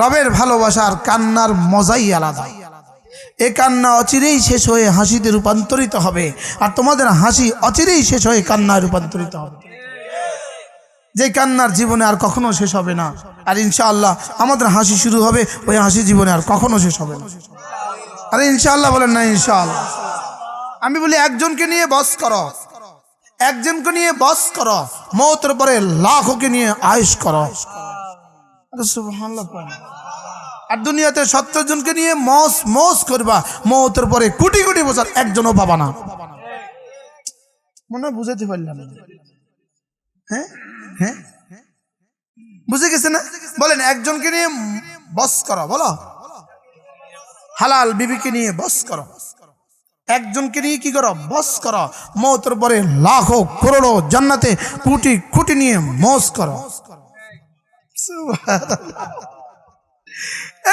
রবের ভালোবাসার কান্নার মজাই আলাদা। এ কান্না অচিরেই শেষ হয়ে হাসিতে রূপান্তরিত হবে, আর তোমাদের হাসি অচিরেই শেষ হয়ে কান্নায় রূপান্তরিত হবে। যে কান্নার জীবনে আর কখনো শেষ হবে না, আর ইনশাআল্লাহ আমাদের হাসি শুরু হবে, ওই হাসি জীবনে আর কখনো শেষ হবে না। আরে ইনশাআল্লাহ বলেন না, ইনশাআল্লাহ। আমি বলি, একজনকে নিয়ে বস করো। একজনকে নিয়ে বস করো। মৌতের পরে লাখকে নিয়ে আয়ুষ করো। আরে দুনিয়াতে সত্তর জনকে নিয়ে মস মস করবা, মৌতের পরে কোটি কোটি বছর একজনও পাবা না। মনে বুঝাতে পারলাম। হ্যাঁ? হ্যাঁ? বুঝে গেছে না? বলেন, একজনকে নিয়ে বস করো, বলো। হালাল বিবিকে নিয়ে বস করো। একজনকে নিয়ে কি করো? বস করো। মৌতের পরে লাখো, করোড়ো, জান্নাতে কোটি কোটি নিয়ে মস করো।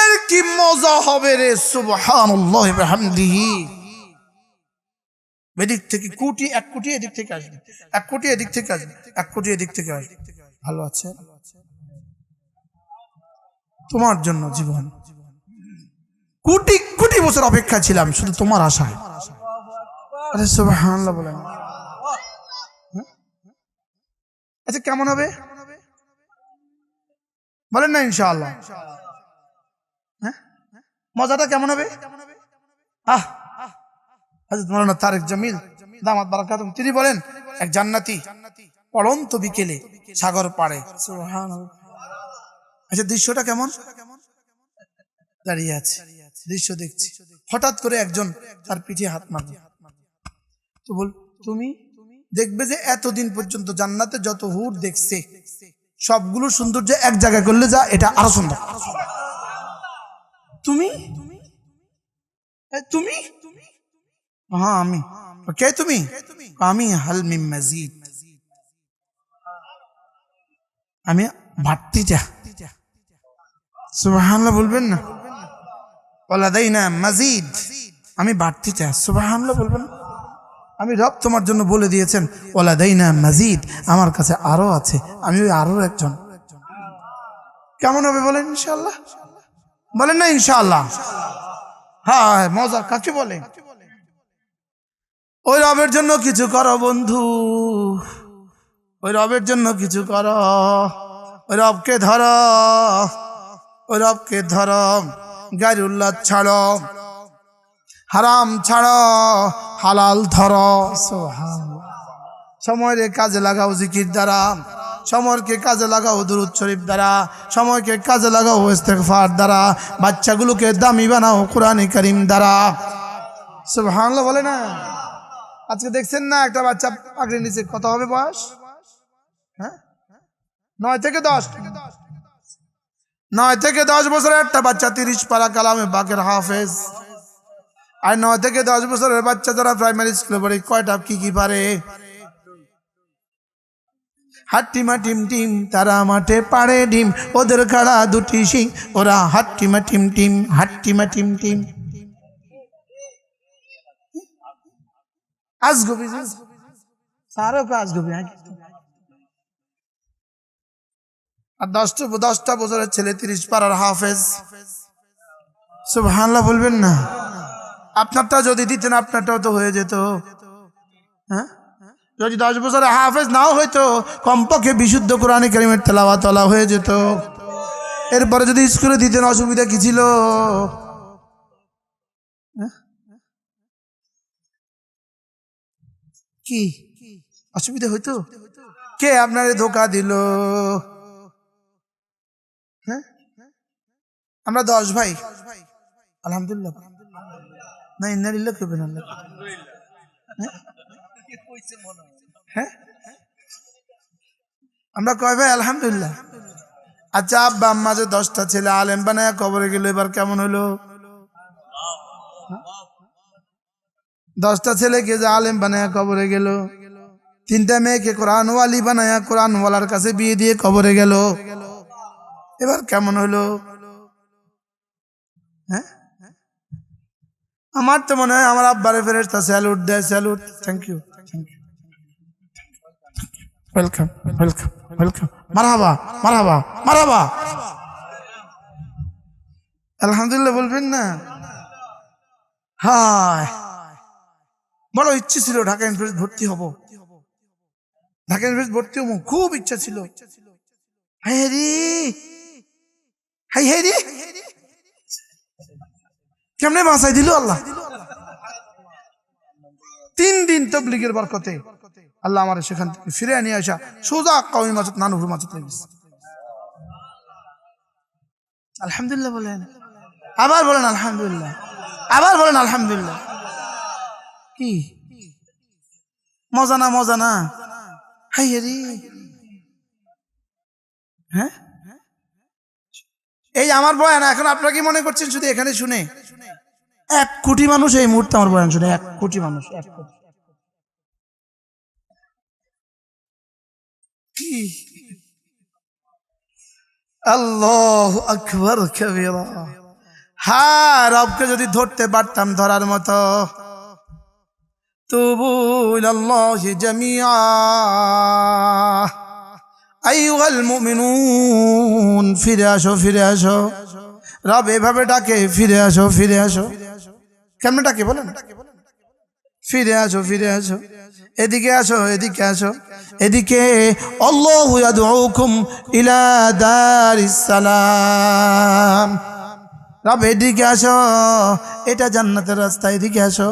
এর কি মজা হবে রে সুবহানাল্লাহ বিহামদিহি? এদিক থেকে কোটি, এক কোটি এদিক থেকে আসবে। এক কোটি এদিক থেকে আসবে। এক কোটি এদিক থেকে আসবে। ভালো আছে? তোমার জন্য জীবন। কোটি কোটি বছর অপেক্ষা ছিলাম, শুধু তোমার আশায়। আরে সুবহানাল্লাহ বলেন। হ্যাঁ? আচ্ছা কেমন হবে? বলেন না ইনশাআল্লাহ। হ্যাঁ? মজাটা কেমন হবে? তারেক জামিল, দামাত বারাকাতুম তিনি বলেন, এক জান্নাতি পড়ন্ত বিকেলে সাগর পাড়ে। আচ্ছা দৃশ্যটা কেমন? দাঁড়িয়ে আছে, দৃশ্য দেখছি। হঠাৎ করে একজন তার পিঠে হাত মারবে তো বল, তুমি দেখবে যে এতদিন পর্যন্ত জান্নাতে যত হুট দেখছে সবগুলো সৌন্দর্য এক জায়গায় করলে যা, এটা আরও সুন্দর। তুমি? তুমি? হ্যাঁ আমি। কে তুমি? আমি হালমি মজিদ। আমি ভাট্টিটা সুবহানাল্লাহ বলবেন না? ওলাদাইনা মাজিদ। আমি বাড়তিটা সুবহানাল্লাহ বলবেন না? আমি রব তোমার জন্য বলে দিয়েছেন ওলাদাইনা মাজিদ আমার কাছে আরও আছে আমি ওই আরও একজন। কেমন হবে বলেন ইনশাআল্লাহ? বলেন না ইনশাল্লাহ হ্যাঁ হ্যাঁ, মজা কাকে বলে? ওই রবের জন্য কিছু করো বন্ধু ওই রবের জন্য কিছু করো ওই রবকে ধরো ওই রবকে ধরো গাড়ি উল্লাদ ছাড়ো। হারাম ছাড়ো, হালাল ধরো। সময়ের কাজে লাগাও জিকির দ্বারা সময়কে কাজে লাগাও দুরুদ শরীফ দ্বারা, সময়কে কাজে লাগাও ইস্তেগফার দ্বারা, বাচ্চাগুলোকে দামি বানাও কোরআন করিম দ্বারা। সব সুবহানাল্লাহ বলে না? আজকে দেখছেন না একটা বাচ্চা পাগড়ি নিচে কত হবে বয়স? হ্যাঁ? নয় থেকে দশ। নয় থেকে দশ বছরের একটা বাচ্চা তিরিশ পারা কালামে বাকের হাফেজ। আর ন থেকে দশ বছরের বাচ্চা যারা প্রাইমারি স্কুলে পড়ে, কয়টা কি কি পারে? হাট্টিমা টিম টিম, তারা মাঠে পাড়ে ডিম। ওদের খাড়া দুটি সিং ওরা হাট্টিমা টিম টিম হাট্টিমা টিম টিম। আজগবি সারো কা আজগবি আর দশটা দশটা বছরের ছেলে তিরিশ পাড়ার হাফেজ। সুবহানাল্লাহ বলবেন না? আপনারটা যদি দিতেন, আপনারটাও তো হয়ে যেত। হ্যাঁ? যদি দশ বছরের হাফেজ নাও হইতো, কমপক্ষে বিশুদ্ধ কোরআনে কারিমের তেলাওয়া তলা হয়ে যেত। এরপরে যদি স্কুলে দিতেন, অসুবিধা কি ছিল? হ্যাঁ? কি? অসুবিধা হইতো? কে আপনারে ধোকা দিল? হ্যাঁ? আমরা দশ ভাই। আলহামদুলিল্লাহ। না হ্যাঁ? আমরা কয় ভাই আলহামদুলিল্লাহ। আচ্ছা আব্বা আম্মা যে দশটা ছেলে আলেম বানায় কবরে গেল এবার কেমন হলো? দশটা ছেলেকে যে আলেম বানায় কবরে গেল? তিনটা মেয়েকে কোরআনওয়ালি বানায় কোরআনওয়ালার কাছে বিয়ে দিয়ে কবরে গেল। এবার কেমন হলো? হ্যাঁ? আমার তো মনে হয় আমার আব্বারে ফেরেস্তা স্যালুট দেয় salute. Thank you thank you welcome welcome welcome মারহাবা মারহাবা মারহাবা। আলহামদুলিল্লাহ বলবেন না? হায়। বড় ইচ্ছে ছিল ঢাকা ইউনিভার্সিটি ভর্তি হব। ঢাকা ইউনিভার্সিটি ভর্তি হব খুব ইচ্ছা ছিল। হাই রে। হাই হাই রে। কেমনে বাঁচাই দিল আল্লাহ? তিন দিন তবলিগের বরকতে আল্লাহ আমার সেখান থেকে ফিরে নিয়ে আসা সোজা কওমি মাছত নানুর লেগেছে আলহামদুলিল্লাহ বলেন। আবার বলেন আলহামদুলিল্লাহ। আবার বলেন আলহামদুলিল্লাহ। কি? মজা না মজা না? হাই রে। হ্যাঁ? এই আমার বয়ান, এখন আপনারা কি মনে করছেন? শুধু এখানে শুনে। এক কোটি মানুষ এই মুহূর্তে আমার বয়ান শুনে, এক কোটি মানুষ, এক কোটি। কি আল্লাহ আকবর কবিরা। হ্যাঁ রবকে যদি ধরতে পারতাম ধরার মতো। তবু ইলাল্লাহ জামিয়া আইয়ুহাল মুমিনুন, ফিরে আসো ফিরে আসো। রব এভাবে ডাকে, ফিরে আসো ফিরে আসো। কেমন ডাকে বলেন? ফিরে আসো ফিরে আসো। এদিকে আসো এদিকে আসো। এদিকে আল্লাহু ইয়াদউকুম ইলা সালাম। রব, এদিকে আসো, এটা জান্নাতের রাস্তা, এদিকে আসো।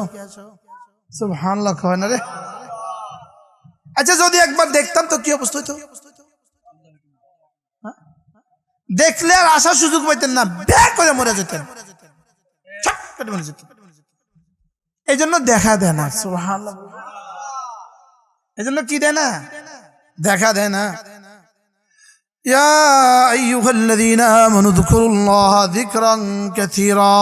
সুবহানাল্লাহ কয় না রে? আচ্ছা যদি একবার দেখতাম তো কি অবস্থা হ্যাঁ? দেখলে আর আসার সুযোগ পাইতেন না ব্যাগ করে মরে যেতেন। এই জন্য দেখা দেয় না এই জন্য কি দেয় না? দেখা দেয় না। يا أيها الذين آمنوا اذكروا الله ذكرا كثيرا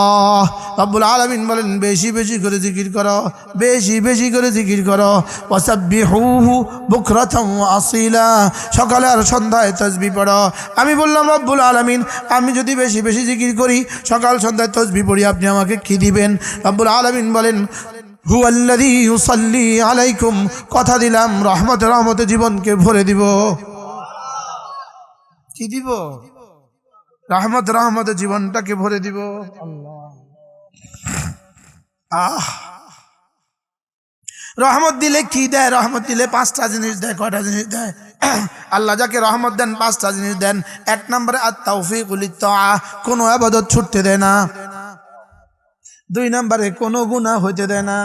رب العالمين বলেন বেশি বেশি করে জিকির করো বেশি বেশি করে জিকির করো ওয়াসাব্বিহুহু বুকরাতাম ওয়া আসিলা সকালে আর সন্ধ্যায় তাসবিহ পড়ো আমি বললাম রব্বুল আলামিন আমি যদি বেশি বেশি জিকির করি সকাল সন্ধ্যায় তাসবিহ পড়ি আপনি আমাকে কি দিবেন রব্বুল আলামিন বলেন হুয়াল্লাযী ইউসাল্লি আলাইকুম কথা দিলাম রহমতে রহমতে জীবনকে ভরে দিব কি দিব? রহমত রহমত জীবনটাকে ভরে দিব। আহ। রহমত দিলে কি দেয়? রহমত দিলে পাঁচটা জিনিস দেয়, কয়টা জিনিস দেয়? আল্লাহ যাকে রহমত দেন, পাঁচটা জিনিস দেন। এক নম্বরে আত্মাউফিকুলি কোনো আবাদত ছুটতে দেয় না। দুই নম্বরে কোনো গুণা হইতে দেয় না।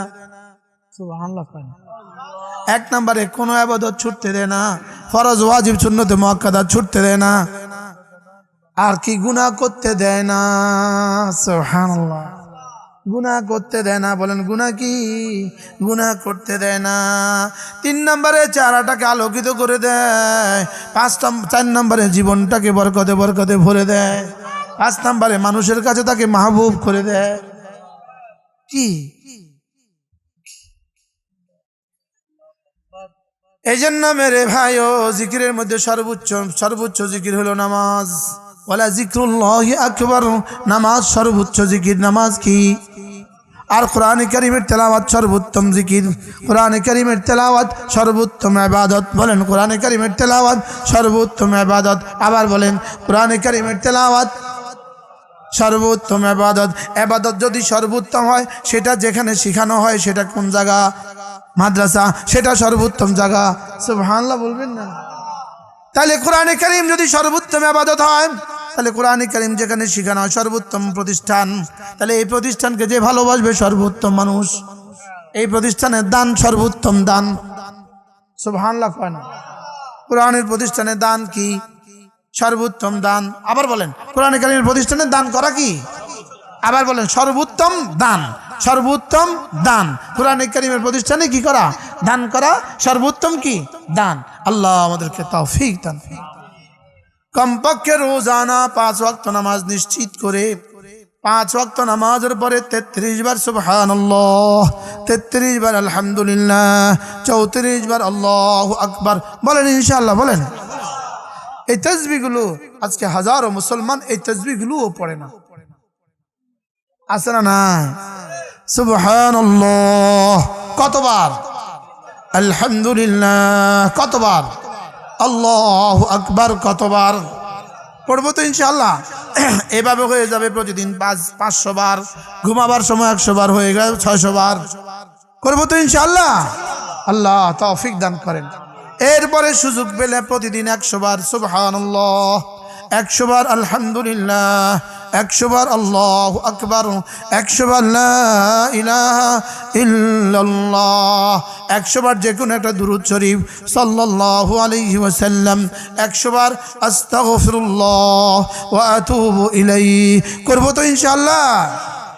এক নম্বরে কোনো আবাদত ছুটতে দেয় না। ফরজ, ওয়াজিব, সুন্নতে মক্কাদা ছুটতে দেয় না। আর কি গুনাহ করতে দেয় না? সুবহানাল্লাহ। গুনাহ করতে দেয় না, বলেন গুনাহ কি? গুনাহ করতে দেয় না। তিন নম্বরে চারাটাকে আলোকিত করে দেয়। পাঁচ চার নম্বরে জীবনটাকে বরকতে বরকতে ভরে দেয়। পাঁচ নম্বরে মানুষের কাছে তাকে মাহবুব করে দেয়। কি? এই জন্য মেরে ভাই ও জিকিরের মধ্যে সর্বোচ্চ সর্বোচ্চ জিকির হলো নামাজ। ওলা জিক্রুল্লাহ আকবর, নামাজ সর্বোচ্চ জিকির। নামাজ কি? আর কোরআন করিমের তেলাওয়াত সর্বোত্তম জিকির। কোরআন করিমের তেলাওয়াত সর্বোত্তম আবাদত। বলেন, কোরআন করিমের তেলাওয়াত সর্বোত্তম আবাদত। আবার বলেন, কোরআন করিমের তেলাওয়াত সর্বোত্তম আবাদত। আবাদত যদি সর্বোত্তম হয়, সেটা যেখানে শেখানো হয়, সেটা কোন জায়গা? মাদ্রাসা, সেটা সর্বোত্তম জায়গা। সুবহানাল্লাহ, বলবেন না? তাহলে কোরআনে করিম যদি সর্বোত্তম আবাদত হয়, তাহলে কোরআনে করিম যেখানে শেখানো হয়, সর্বোত্তম প্রতিষ্ঠান। তাহলে এই প্রতিষ্ঠানকে যে ভালোবাসবে সর্বোত্তম মানুষ, এই প্রতিষ্ঠানের দান সর্বোত্তম দান। সুবহানাল্লাহ কয় না কোরআনের প্রতিষ্ঠানের দান কি? সর্বোত্তম দান। আবার বলেন, কোরআন কালীন প্রতিষ্ঠানের দান করা কি? আবার বলেন, সর্বোত্তম দান। সর্বোত্তম দান। কোরআন করিমের প্রতিষ্ঠানে কি করা? দান করা সর্বোত্তম কি? দান। আল্লাহ আমাদেরকে তৌফিক দান কমপক্ষে রোজানা পাঁচ ওয়াক্ত নামাজ নিশ্চিত করে, পাঁচ ওয়াক্ত নামাজের পরে তেত্রিশ বার সুবহান তেত্রিশ বার আলহামদুলিল্লাহ, চৌত্রিশ বার আল্লাহ আকবার। বলেন ইনশাআল্লাহ, বলেন। এই তসবিগুলো আজকে হাজারো মুসলমান এই তসবিগুলোও পড়ে না। আছে না নাই? সুবহান কতবার? আলহামদুলিল্লাহ। কতবার? আল্লাহ আকবার কতবার? পড়ব তো ইনশাল্লাহ এভাবে হয়ে যাবে প্রতিদিন পাঁচ, পাঁচশো বার, ঘুমাবার সময় একশো বার হয়ে গেল ছয়শো বার। করব তো ইনশাল্লাহ আল্লাহ তৌফিক দান করেন। এরপরে সুযোগ পেলে প্রতিদিন একশো বার সুবহান একশো বার, আলহামদুলিল্লাহ। একশো বার আল্লাহ আকবর, একশোবার একশোবার যে কোনো একটা দুরুদ শরীফ সাল্লাহ আলাইহি ওসাল্লাম একশোবার আস্তাগফিরুল্লাহ ওয়া আতুবু ইলাইহি। করব তো ইনশাআল্লাহ?